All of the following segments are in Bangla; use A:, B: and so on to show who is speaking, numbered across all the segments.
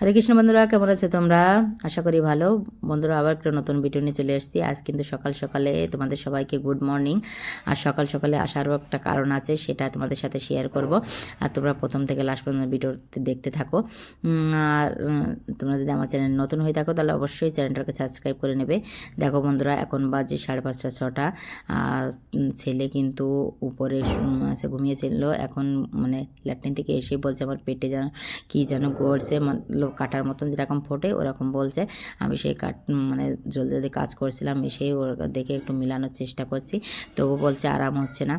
A: হরে কৃষ্ণ বন্ধুরা, কেমন আছে তোমরা? আশা করি ভালো। বন্ধুরা, আবার একটা নতুন ভিডিও নিয়ে চলে এসেছি। আজ কিন্তু সকাল সকালে তোমাদের সবাইকে গুড মর্নিং আর সকাল সকালে আসারও একটা কারণ আছে, সেটা তোমাদের সাথে শেয়ার করব। আর তোমরা প্রথম থেকে লাস্ট পর্যন্ত ভিডিওতে দেখতে থাকো। আর তোমরা যদি আমার চ্যানেল নতুন হয়ে থাকো, তাহলে অবশ্যই চ্যানেলটাকে সাবস্ক্রাইব করে নেবে। দেখো বন্ধুরা, এখন বাজে সাড়ে পাঁচটা, ছটা। ছেলে কিন্তু উপরে সে ঘুমিয়েছিল এখন মানে ল্যাট্রিন থেকে এসে বলছে, আমার পেটে যেন কী যেন গড়ছে মানে কাটার মতন যেরকম ফোটে, ওরকম বলছে। আমি সেই কাট মানে জলদি জলদি কাজ করছিলাম, এসেই ওর দেখে একটু মিলানোর চেষ্টা করছি। তবু বলছে আরাম হচ্ছে না।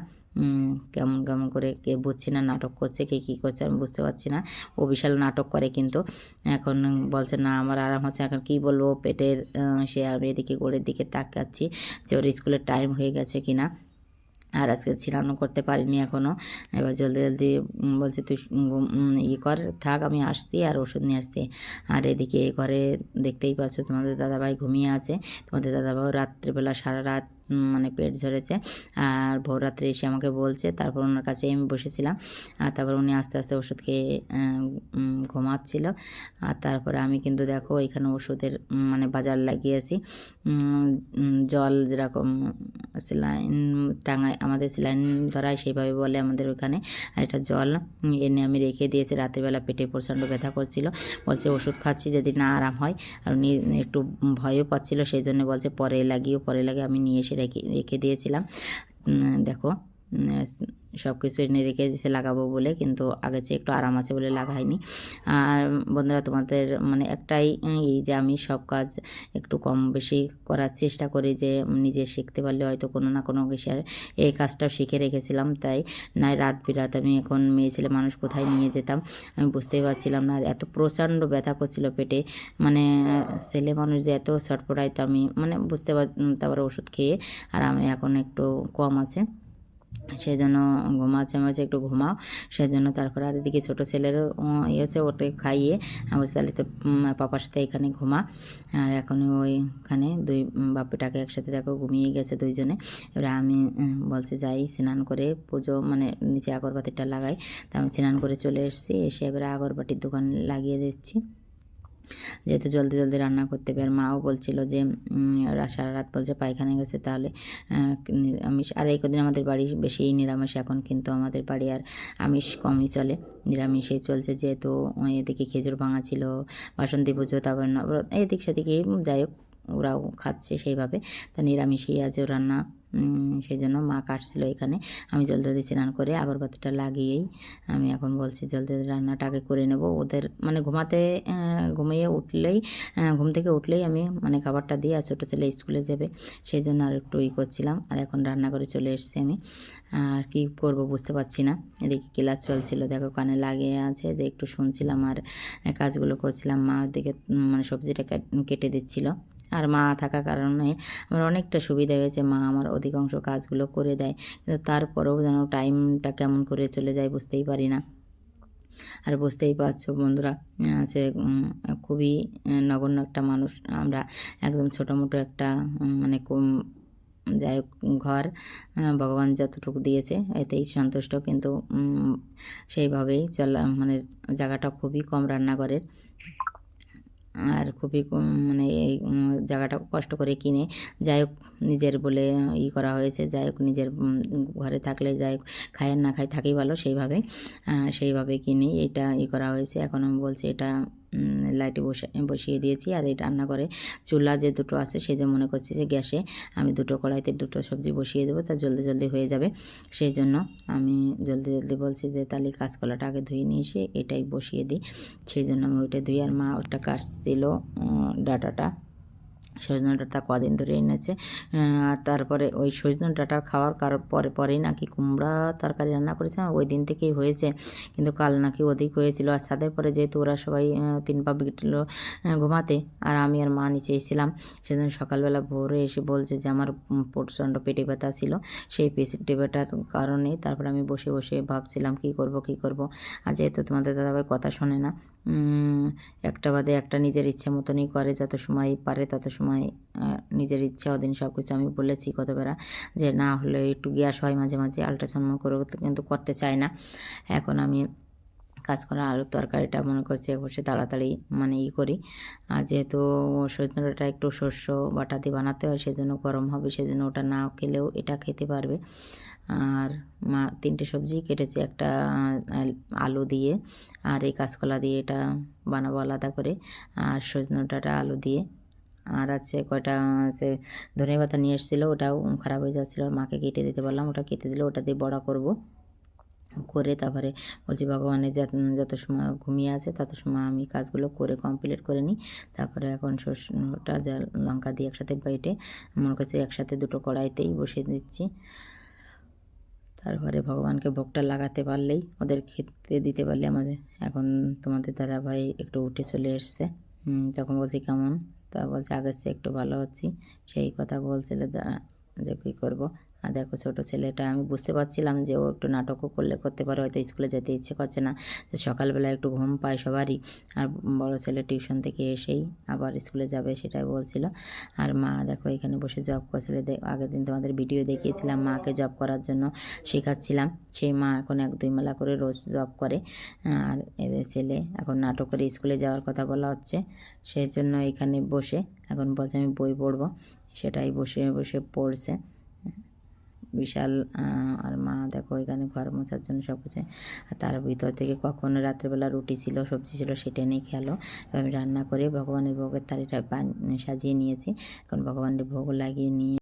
A: কেমন কেমন করে কে বুঝছি না, নাটক করছে, কে কী করছে আমি বুঝতে পারছি না। ও বিশাল নাটক করে কিন্তু। এখন বলছে, না, আমার আরাম হচ্ছে এখন কী বলব পেটের সে আমি এদিকে গোড়ের দিকে তাকাচ্ছি যে ওর স্কুলের টাইম হয়ে গেছে কি না আর আজকে ছিলানো করতে পারিনি এখনও এবার জলদি জলদি বলছে তুই ই কর, থাক, আমি আসছি আর ওষুধ নিয়ে আসছি। আর এদিকে ঘরে দেখতেই পাচ্ছ তোমাদের দাদাভাই ঘুমিয়ে আছে। তোমাদের দাদাভাই রাত্রিবেলা সারা রাত মানে পেট ঝরেছে। আর ভোর রাত্রে এসে আমাকে বলছে, তারপর ওনার কাছে আমি বসেছিলাম। আর তারপর উনি আস্তে আস্তে ওষুধ খেয়ে ঘুমাচ্ছিল। আর তারপরে আমি কিন্তু দেখো এখানে ওষুধের মানে বাজার লাগিয়েছি। জল যেরকম সেলাইন টাঙায়, আমাদের সেলাইন ধরায় সেইভাবে বলে আমাদের ওখানে। আর এটা জল এনে আমি রেখে দিয়েছি। রাতেরবেলা পেটে প্রচণ্ড ব্যথা করছিল। বলছে, ওষুধ খাচ্ছি যদি না আরাম হয়। আর উনি একটু ভয়ও পাচ্ছিল, সেই জন্য বলছে, পরে লাগিয়েও পরে লাগিয়ে আমি নিয়ে এসে রেখে রেখে দিয়েছিলাম। দেখো সব কিছু এনে রেখে দিয়েছে, লাগাবো বলে, কিন্তু আগে চেয়ে একটু আরাম আছে বলে লাগাইনি। আর বন্ধুরা, তোমাদের মানে একটাই এই যে আমি সব কাজ একটু কম বেশি করার চেষ্টা করি যে, নিজে শিখতে পারলে হয়তো কোনো না কোনো বিষয়ে এই কাজটাও শিখে রেখেছিলাম, তাই নাই রাত বিরাত আমি এখন মেয়ে ছেলে মানুষ কোথায় নিয়ে যেতাম, আমি বুঝতেই পারছিলাম না। আর এত প্রচণ্ড ব্যথা করছিল পেটে মানে ছেলে মানুষ যে এত ছটপটায় তো আমি মানে বুঝতে পার তারপরে ওষুধ খেয়ে আর আমি এখন একটু কম আছে। সেই জন্য ঘুমাচ্ছে বলছি একটু ঘুমাও। সেই জন্য তারপরে আর এদিকে ছোটো ছেলেরও ইয়ে হচ্ছে ওকে খাইয়ে আমি বলছি তাহলে তো পাপার সাথে এখানে ঘুমা। আর এখন ওইখানে দুই উম, বাপিটাকে একসাথে দেখো ঘুমিয়ে গেছে দুইজনে। এবার আমি বলছি যাই স্নান করে পুজো মানে নিচে আগরবাতিটা লাগাই। তা আমি স্নান করে চলে এসেছি এসে এবারে আগরবাতির দোকান লাগিয়ে দিচ্ছি। যেহেতু জলদি জলদি রান্না করতে হবে আর মাও বলছিল যে সারা রাত বলছে পায়খানা গেছে তাহলে আহ, নিরামিষ আর এই কদিন আমাদের বাড়ি বেশি নিরামিষ এখন কিন্তু আমাদের বাড়ি আর আমিষ কমই চলে। নিরামিষেই চলছে যেহেতু এদিকে খেজুর ভাঙা ছিল বাসন্তী পুজো তারপর এদিক সেদিকে যাই হোক ওরাও খাচ্ছে সেইভাবে। তা নিরামিষই আছে রান্না সেই জন্য মা কাটছিল এখানে। আমি জলদি জলদি স্নান করে আগরবাতিটা লাগিয়েই আমি এখন বলছি, জলদি জলদি রান্নাটা আগে করে নেব। ওদের মানে ঘুমাতে ঘুমিয়ে উঠলেই ঘুম থেকে উঠলেই আমি মানে খাবারটা দিয়ে আর ছোটো ছেলে স্কুলে যাবে। সেই জন্য আর একটু ই করছিলাম, আর এখন রান্না করে চলে এসেছি আমি। আর কি করব বুঝতে পারছি না। এদিকে ক্লাস চলছিল, দেখো কানে লাগিয়ে আছে, যে একটু শুনছিলাম আর কাজগুলো করছিলাম। মা ওদিকে মানে সবজিটা কেটে দিচ্ছিল। আর মা থাকার কারণে আমার অনেকটা সুবিধা হয়েছে। মা আমার অধিকাংশ কাজগুলো করে দেয়। কিন্তু তারপরেও যেন টাইমটা কেমন করে চলে যায় বুঝতেই পারি না। আর বুঝতেই পারছ বন্ধুরা সে খুবই নগণ্য একটা মানুষ। আমরা একদম ছোটো মোটো একটা মানে যাই হোক, ঘর ভগবান যতটুকু দিয়েছে, এতেই সন্তুষ্ট। কিন্তু সেইভাবেই চলা মানে জায়গাটা খুবই কম রান্নাঘরের। আর খুবই মানে এই জায়গাটা কষ্ট করে কিনে। যাই হোক, নিজের বলে, ই করা হয়েছে। যাই হোক, নিজের ঘরে থাকলে যাই হোক খায় না খায় থাকেই ভালো সেইভাবে। সেইভাবে কিনে এটা ই করা হয়েছে। এখন আমি বলছি এটা লাইটে বসে, বসিয়ে দিয়েছি আর এই রান্নাঘরে চুলা যে দুটো আছে সে যে মনে করছি যে গ্যাসে আমি দুটো কড়াইতে দুটো সবজি বসিয়ে দেবো, তা জলদি জলদি হয়ে যাবে। সেই জন্য আমি জলদি জলদি বলছি যে তাহলে কাঁচকলাটা আগে ধুয়ে নিয়ে এসে এটাই বসিয়ে দিই। সেই জন্য আমি ওইটা ধুই আর মা ওটা কাটছিল ডাটাটা সজনে ডাঁটা কদিন ধরে এনেছে। আর তারপরে ওই সজনে ডাঁটা খাওয়ার কার, পরে, পরেই নাকি কুমড়া তরকারি রান্না করেছিলাম, ওই দিন থেকেই হয়েছে। কিন্তু কাল নাকি অধিক হয়েছিল। আর সাদের পরে যেহেতু ওরা সবাই তিন পা বিকেল ঘুমাতে, আর আমি আর মা নিচে এসেছিলাম। সেদিন সকালবেলা ভোরে এসে বলছে যে আমার প্রচণ্ড পেটে ব্যথা ছিল, সেই পেটে ব্যথার কারণে তারপর আমি বসে বসে ভাবছিলাম কি করব কি করব। আর যেহেতু তোমাদের দাদাভাই কথা শোনে না একটা বাদে একটা নিজের ইচ্ছে মতনই করে, যত সময় পারে তত সময় নিজের ইচ্ছা ওদিন সব কিছু আমি বলেছি কতবেলা যে না হলে একটু গ্যাস হয় মাঝে মাঝে আলট্রাসাউন্ড করে কিন্তু করতে চায় না। এখন আমি কাজ করা আলুর তরকারিটা মনে করছি বসে তাড়াতাড়ি মানে ই করি। আর যেহেতু সজনেটা একটু শস্য বাটা দিয়ে বানাতে হয়, সেজন্য গরম হবে, সেজন্য ওটা না খেলেও এটা খেতে পারবে। আর মা, তিনটে সবজি কেটেছি, একটা আলু দিয়ে, আর এই কাঁচকলা দিয়ে এটা বানাবো আলাদা করে, আর সজনেটাটা আলু দিয়ে। আর আছে কয়টা, আছে ধনে পাতা নিয়ে এসেছিল, ওটাও খারাপ হয়ে যাচ্ছিল, মাকে কেটে দিতে বললাম, ওটা কেটে দিলে ওটা দিয়ে বড়া করব। করে তারপরে বলছি ভগবানের যত যত সময় ঘুমিয়ে আছে, তত সময় আমি কাজগুলো করে কমপ্লিট করে নিই। তারপরে এখন যা লঙ্কা দিয়ে একসাথে বেটে, মনে করছে একসাথে দুটো কড়াইতেই বসিয়ে দিচ্ছি। তারপরে ভগবানকে ভোগটা লাগাতে পারলেই, ওদের খেতে দিতে পারলে আমাদের। এখন তোমাদের দাদা ভাই একটু উঠে চলে এসছে। তখন বলছি, কেমন? তা বলছে, আগের চেয়ে একটু ভালো আছি। সেই কথা বলছিল যে কী করব? আর দেখো ছোটো ছেলেটা, আমি বুঝতে পারছিলাম যে ও একটু নাটকও করলে করতে পারে, হয়তো স্কুলে যেতে ইচ্ছে করছে না। সকালবেলা একটু ঘুম পায় সবারই। আর বড় ছেলে টিউশন থেকে এসেই আবার স্কুলে যাবে সেটাই বলছিল। আর মা দেখো এখানে বসে জব করছিল আগের দিন তোমাদের ভিডিও দেখিয়েছিলাম মাকে জব করার জন্য, শেখাচ্ছিলাম। সেই মা এখন এক দুই মেলা করে রোজ জব করে। আর এদের ছেলে এখন নাটক করে স্কুলে যাওয়ার কথা বলা হচ্ছে। সেই জন্য এখানে বসে এখন বলছে আমি বই পড়ব। সেটাই বসে বসে পড়ছে। বিশাল আর মা দেখো এখানে ঘর মোছার জন্য সব কিছু। আর তার ভিতর থেকে কখনো রাত্রেবেলা রুটি ছিল, সবজি ছিল সেটা নিয়ে খেলো আমি রান্না করে ভগবানের ভোগের তালিটা সাজিয়ে নিয়েছি। কারণ ভগবানের ভোগ লাগিয়ে নিয়ে